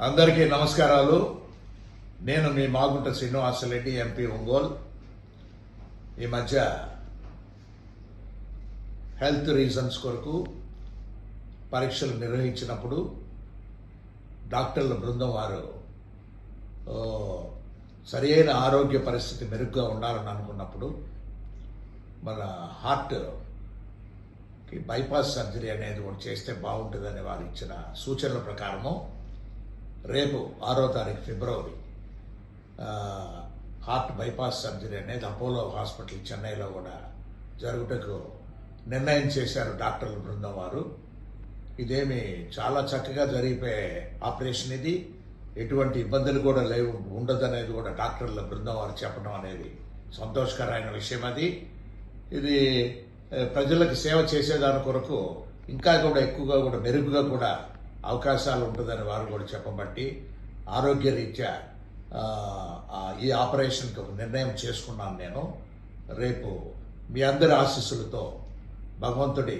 అందరికీ నమస్కారాలు. నేను మీ మాగుంట శ్రీనివాసరెడ్డి ఎంపీ ఒంగోలు. ఈ మధ్య హెల్త్ రీజన్స్ కొరకు పరీక్షలు నిర్వహించినప్పుడు డాక్టర్ల బృందం వారు ఓ, సరి అయిన ఆరోగ్య పరిస్థితి మెరుగ్గా ఉండాలని అనుకున్నప్పుడు మన హార్ట్కి బైపాస్ సర్జరీ అనేది ఒకటి చేస్తే బాగుంటుందని వారు ఇచ్చిన సూచనల ప్రకారము రేపు ఆరో తారీఖు ఫిబ్రవరి హార్ట్ బైపాస్ సర్జరీ అనేది అపోలో హాస్పిటల్ చెన్నైలో కూడా జరుగుటకు నిర్ణయం చేశారు డాక్టర్ల బృందం వారు. ఇదేమి చాలా చక్కగా జరిగిపోయే ఆపరేషన్ ఇది. ఎటువంటి ఇబ్బందులు కూడా లేవు ఉండదు అనేది కూడా డాక్టర్ల బృందం వారు చెప్పడం అనేది సంతోషకరమైన విషయం అది. ఇది ప్రజలకు సేవ చేసేదాని కొరకు ఇంకా కూడా ఎక్కువగా కూడా మెరుగుగా కూడా అవకాశాలు ఉంటుందని వారు కూడా చెప్పబట్టి ఆరోగ్య రీత్యా ఈ ఆపరేషన్కి నిర్ణయం చేసుకున్నాను నేను. రేపు మీ అందరి ఆశీస్సులతో భగవంతుడి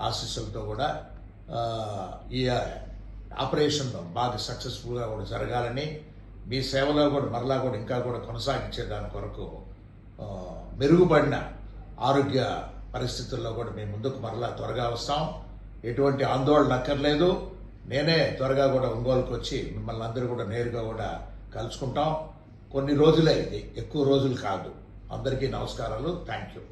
ఆశీస్సులతో కూడా ఈ ఆపరేషన్ బాగా సక్సెస్ఫుల్గా కూడా జరగాలని మీ సేవలో కూడా మరలా కూడా ఇంకా కూడా కొనసాగించే దాని కొరకు మెరుగుపడిన ఆరోగ్య పరిస్థితుల్లో కూడా మేము ముందుకు మరలా త్వరగా వస్తాం. ఎటువంటి ఆందోళన అక్కర్లేదు. నేనే త్వరగా కూడా ఒంగోలుకు వచ్చి మిమ్మల్ని అందరూ కూడా నేరుగా కూడా కలుసుకుంటాం. కొన్ని రోజులే ఇది. ఎక్కువ రోజులు కాదు. అందరికీ నమస్కారాలు. Thank you